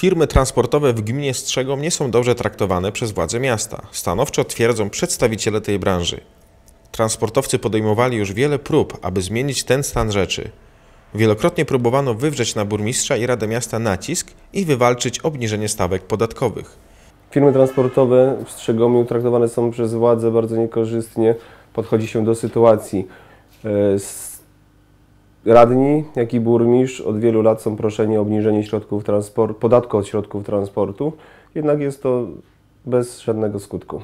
Firmy transportowe w gminie Strzegom nie są dobrze traktowane przez władze miasta. Stanowczo twierdzą przedstawiciele tej branży. Transportowcy podejmowali już wiele prób, aby zmienić ten stan rzeczy. Wielokrotnie próbowano wywrzeć na burmistrza i Radę Miasta nacisk i wywalczyć obniżenie stawek podatkowych. Firmy transportowe w Strzegomiu traktowane są przez władze bardzo niekorzystnie. Podchodzi się do sytuacji. Radni, jak i burmistrz od wielu lat są proszeni o obniżenie środków transport, podatku od środków transportu, jednak jest to bez żadnego skutku.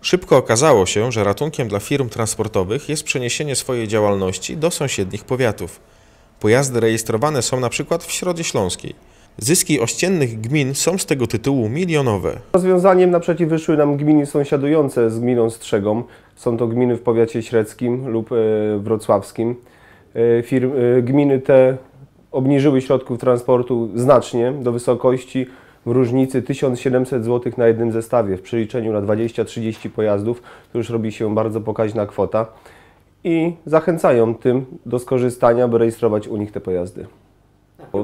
Szybko okazało się, że ratunkiem dla firm transportowych jest przeniesienie swojej działalności do sąsiednich powiatów. Pojazdy rejestrowane są na przykład w Środzie Śląskiej. Zyski ościennych gmin są z tego tytułu milionowe. Rozwiązaniem naprzeciw wyszły nam gminy sąsiadujące z gminą Strzegom. Są to gminy w powiecie średzkim lub e, wrocławskim. E, e, gminy te obniżyły środków transportu znacznie do wysokości w różnicy 1700 zł na jednym zestawie. W przeliczeniu na 20-30 pojazdów to już robi się bardzo pokaźna kwota i zachęcają tym do skorzystania, by rejestrować u nich te pojazdy.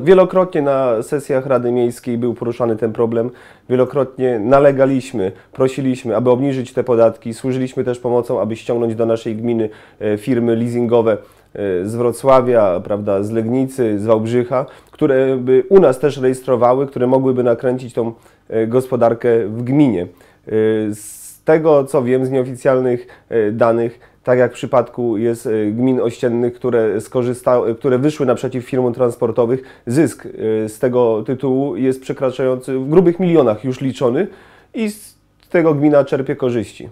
Wielokrotnie na sesjach Rady Miejskiej był poruszany ten problem. Wielokrotnie nalegaliśmy, prosiliśmy, aby obniżyć te podatki. Służyliśmy też pomocą, aby ściągnąć do naszej gminy e, firmy leasingowe z Wrocławia, prawda, z Legnicy, z Wałbrzycha, które by u nas też rejestrowały, które mogłyby nakręcić tą e, gospodarkę w gminie. E, Z tego co wiem, z nieoficjalnych danych, tak jak w przypadku jest gmin ościennych, które, skorzystały, które wyszły naprzeciw firmom transportowych, zysk z tego tytułu jest przekraczający w grubych milionach już liczony i z tego gmina czerpie korzyści.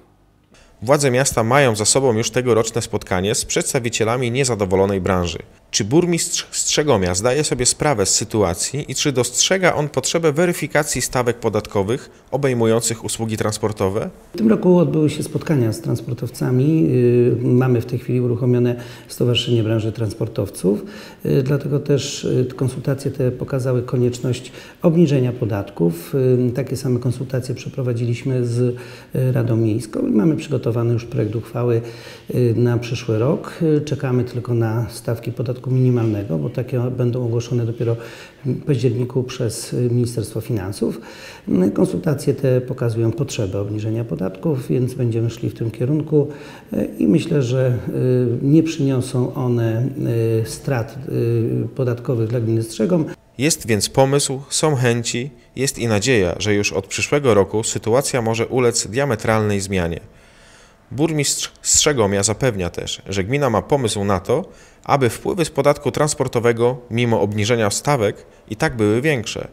Władze miasta mają za sobą już tegoroczne spotkanie z przedstawicielami niezadowolonej branży. Czy burmistrz Strzegomia zdaje sobie sprawę z sytuacji i czy dostrzega on potrzebę weryfikacji stawek podatkowych obejmujących usługi transportowe? W tym roku odbyły się spotkania z transportowcami. Y, Mamy w tej chwili uruchomione Stowarzyszenie Branży Transportowców, Y, dlatego też y, konsultacje te pokazały konieczność obniżenia podatków. Takie same konsultacje przeprowadziliśmy z Radą Miejską i mamy przygotowany już projekt uchwały y, na przyszły rok. Y, Czekamy tylko na stawki podatku minimalnego, bo takie będą ogłoszone dopiero w październiku przez y, Ministerstwo Finansów. Konsultacje te pokazują potrzebę obniżenia podatków, więc będziemy szli w tym kierunku i myślę, że nie przyniosą one strat podatkowych dla gminy Strzegom, Jest więc pomysł, są chęci, jest i nadzieja, że już od przyszłego roku sytuacja może ulec diametralnej zmianie. Burmistrz Strzegomia zapewnia też, że gmina ma pomysł na to, aby wpływy z podatku transportowego, mimo obniżenia stawek, i tak były większe.